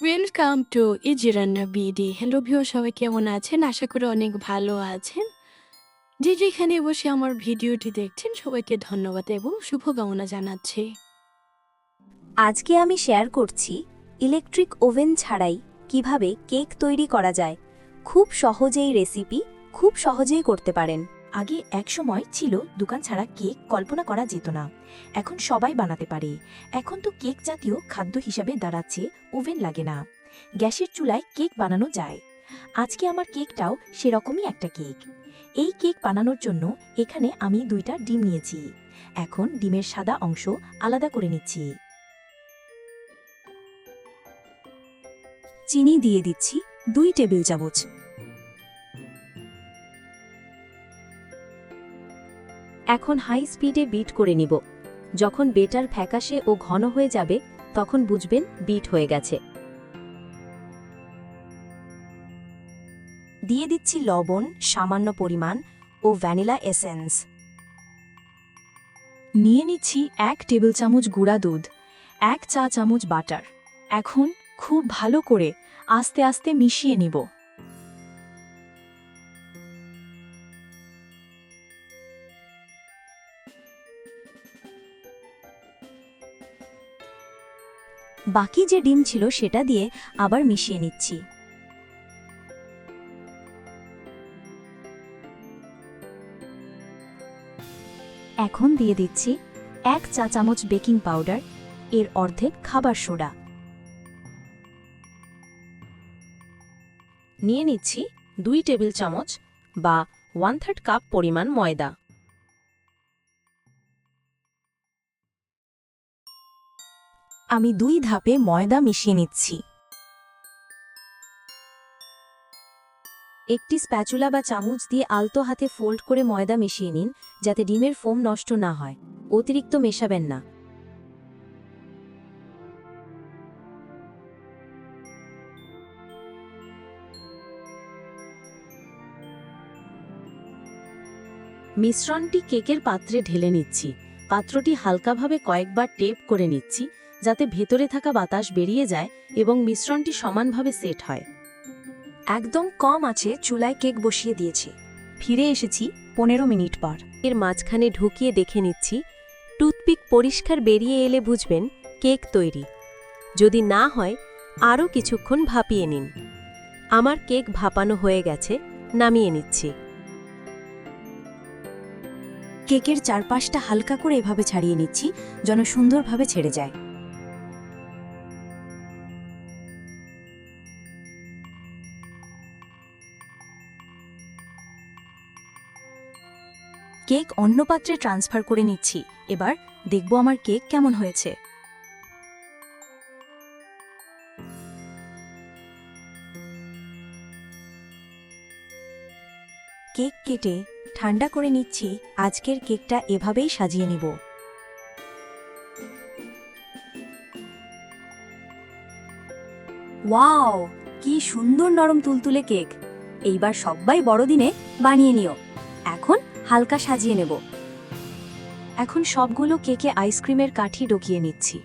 Welcome to ইজিরান্না BD hello view সবাই কেমন আছেন? আশা করি অনেক ভালো আছেন। যে যেখানে বসে আমার ভিডিওটি দেখছেন, সবাইকে ধন্যবাদ এবং শুভকামনা জানাচ্ছি। আজকে আমি শেয়ার করছি ইলেকট্রিক ওভেন ছাড়াই কীভাবে কেক তৈরি করা যায়। খুব সহজেই রেসিপি খুব সহজেই করতে পারেন। আগে এক সময় ছিল দোকান ছাড়া কেক কল্পনা করা যেত না। এখন সবাই বানাতে পারে। এখন তো কেক জাতীয় খাদ্য হিসাবে দাঁড়াচ্ছে, ওভেন লাগে না। গ্যাসের চুলায় কেক বানানো যায়। আজকে আমার কেকটাও সেরকমই একটা কেক। এই কেক বানানোর জন্য এখানে আমি দুইটা ডিম নিয়েছি। এখন ডিমের সাদা অংশ আলাদা করে নিচ্ছি। চিনি দিয়ে দিচ্ছি দুই টেবিল চামচ। এখন হাই স্পিডে বিট করে নিব। যখন বেটার ফ্যাকাশে ও ঘন হয়ে যাবে, তখন বুঝবেন বিট হয়ে গেছে। দিয়ে দিচ্ছি লবণ, সামান্য পরিমাণ ও ভ্যানিলা এসেন্স। নিয়ে নিচ্ছি এক টেবিল চামচ গুঁড়া দুধ, এক চা চামচ বাটার। এখন খুব ভালো করে আস্তে আস্তে মিশিয়ে নিব। বাকি যে ডিম ছিল সেটা দিয়ে আবার মিশিয়ে নিচ্ছি। এখন দিয়ে দিচ্ছি এক চা চামচ বেকিং পাউডার, এর অর্ধেক খাবার সোডা। নিয়ে নিচ্ছি দুই টেবিল চামচ বা ওয়ান থার্ড কাপ পরিমাণ ময়দা। আমি দুই ধাপে ময়দা মিশিয়ে নিচ্ছি। একটি স্প্যাচুলা বা চামচ দিয়ে আলতো হাতে ফোল্ড করে ময়দা মিশিয়ে নিন, যাতে ডিমের ফোম নষ্ট না হয়। অতিরিক্ত মেশাবেন না। মিশ্রণটি কেকের পাত্রে ঢেলে নিচ্ছি। পাত্রটি হালকাভাবে কয়েকবার টেপ করে নিচ্ছি, যাতে ভেতরে থাকা বাতাস বেরিয়ে যায় এবং মিশ্রণটি সমানভাবে সেট হয়। একদম কম আছে, চুলায় কেক বসিয়ে দিয়েছি। ফিরে এসেছি পনেরো মিনিট পর। এর মাঝখানে ঢুকিয়ে দেখে নিচ্ছি, টুথপিক পরিষ্কার বেরিয়ে এলে বুঝবেন, কেক তৈরি। যদি না হয়, আরও কিছুক্ষণ ভাপিয়ে নিন। আমার কেক ভাপানো হয়ে গেছে, নামিয়ে নিচ্ছি। কেকের চারপাশটা হালকা করে এভাবে ছাড়িয়ে নিচ্ছি, যেন সুন্দরভাবে ছেড়ে যায়। কেক অন্য পাত্রে ট্রান্সফার করে নিচ্ছি। এবার দেখব আমার কেক কেমন হয়েছে। কেক কেটে ঠান্ডা করে নিচ্ছি, আজকের কেকটা এভাবেই সাজিয়ে নিব। ওয়াও, কি সুন্দর নরম তুলতুলে কেক। এইবার সবাই বড়দিনে বানিয়ে নিও। এখন হালকা সাজিয়ে নেব। এখন সবগুলো কেকে আইসক্রিমের কাঠি ডকিয়ে নিচ্ছি।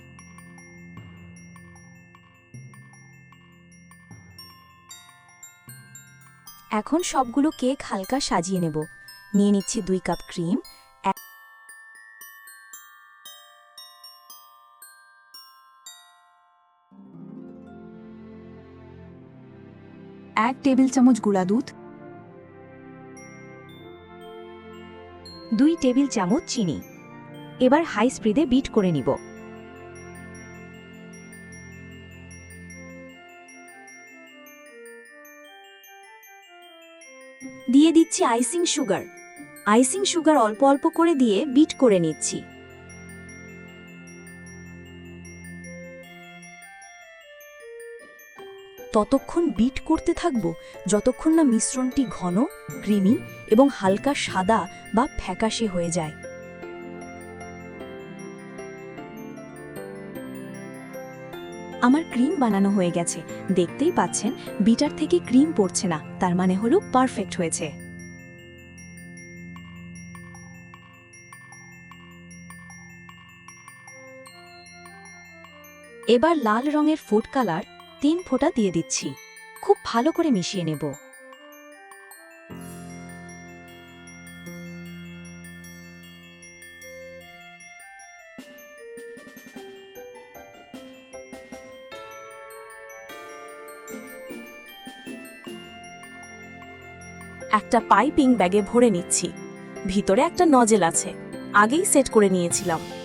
এখন সবগুলো কেক হালকা সাজিয়ে নেব। নিয়ে নিচ্ছি দুই কাপ ক্রিম, এক- টেবিল চামচ গুঁড়া দুধ, দুই টেবিল চামচ চিনি। এবার হাই স্পিডে বিট করে নিব। দিয়ে দিচ্ছি আইসিং সুগার। আইসিং সুগার অল্প অল্প করে দিয়ে বিট করে নিচ্ছি। ততক্ষণ বিট করতে থাকব যতক্ষণ না মিশ্রণটি ঘন, ক্রিমি এবং হালকা সাদা বা ফ্যাকাশে হয়ে যায়। আমার ক্রিম বানানো হয়ে গেছে। দেখতেই পাচ্ছেন, বিটার থেকে ক্রিম পড়ছে না, তার মানে হলো পারফেক্ট হয়েছে। এবার লাল রঙের ফুড কালার তিন ফোঁটা দিয়ে দিচ্ছি। খুব ভালো করে মিশিয়ে নেব। একটা পাইপিং ব্যাগে ভরে নিচ্ছি। ভিতরে একটা নজেল আছে। আগেই সেট করে নিয়েছিলাম।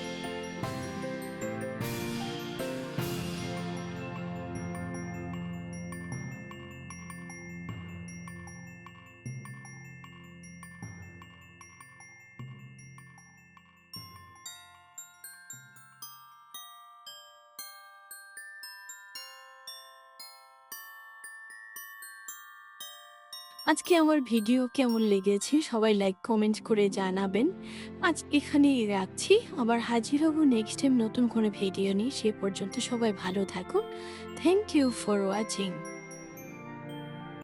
আজকে আমার ভিডিও কেমন লেগেছে সবাই লাইক কমেন্ট করে জানাবেন। আজ এখানেই রাখছি। আবার হাজির হব নেক্সট টাইম নতুন কোনো ভিডিও নিয়ে। সে পর্যন্ত সবাই ভালো থাকুন। Thank you for watching